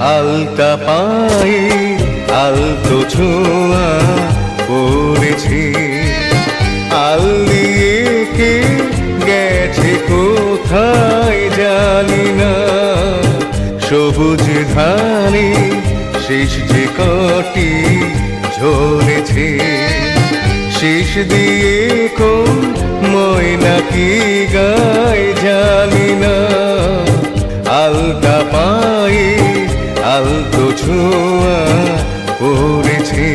আলতা পায়ে আলতো ছোঁয়া পড়েছে। আলিয়ে কে গেছে কোথায় জানি না। সবুজ ধানে শেষ যে কটি ঝরেছে। শেষ দিয়ে কোন ময়না কি গায় জানি না। আলতা পায়ে আলতো ছোঁয়া পড়েছে।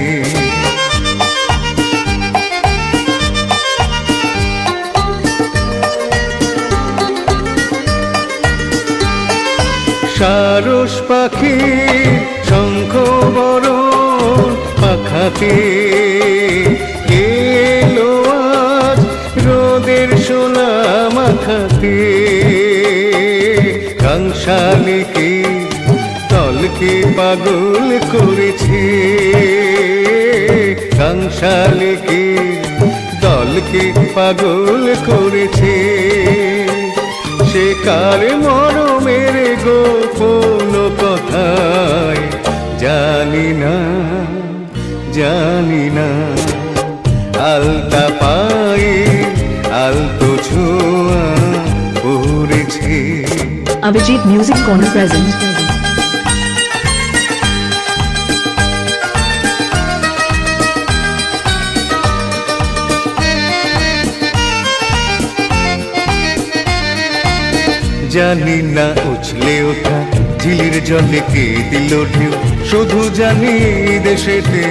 সারস পাখি শঙ্খ বড় পাখাতে এলো আজ রোদের সোনা মাখাতে। কাংশালিকে দলকে পাগল করেছে? কাংশালিকে দলকে পাগল করেছে? সে কার মরমের গোপন কথায় জানি না জানি না। আলতা পায়ে আলতো ছোঁয়া পড়েছে। Abhijit Music Corner present. জানি না উছলে ওঠা, ঝিলির জলে কে দিল ঢেউ। শুধু জানি দেশেতে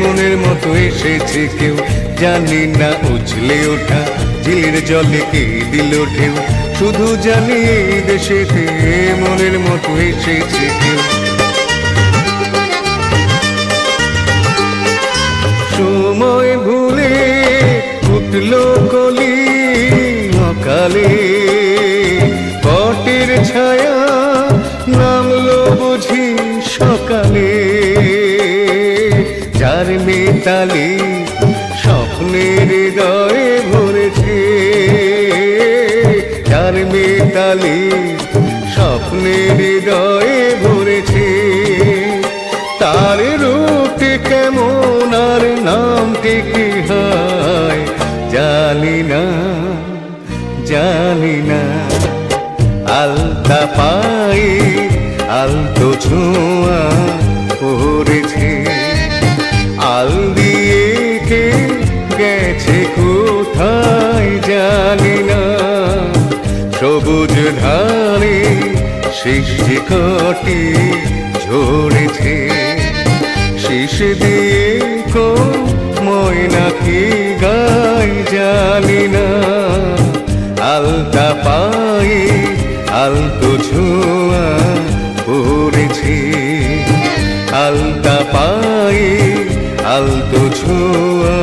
মনের মতো এসেছে কেউ। জানি না উছলে ওঠা, ঝিলির জলে কে দিল ঢেউ। শুধু জানি দেশেতে মনের মতো এসেছে কেউ। সময় ভুলে উঠল যার মিতালি স্বপ্নের হৃদয়ে ভরেছে। তার মেতালি স্বপ্নের হৃদয়ে ভরেছে। তার রূপটি কেমন আর নামটি কি হয় জানি না জানি না। আলতা পায়ে আলতো ছোঁয়া পড়েছে সবুজ ঢালে শিশি কাটি ঝরেছে। শিশ দিয়ে কো ময়না কি গাই জানি না। আলতা পায়ে আলতো ছোঁয়া পড়েছে। আলতা পায়ে আলতো ছোঁয়া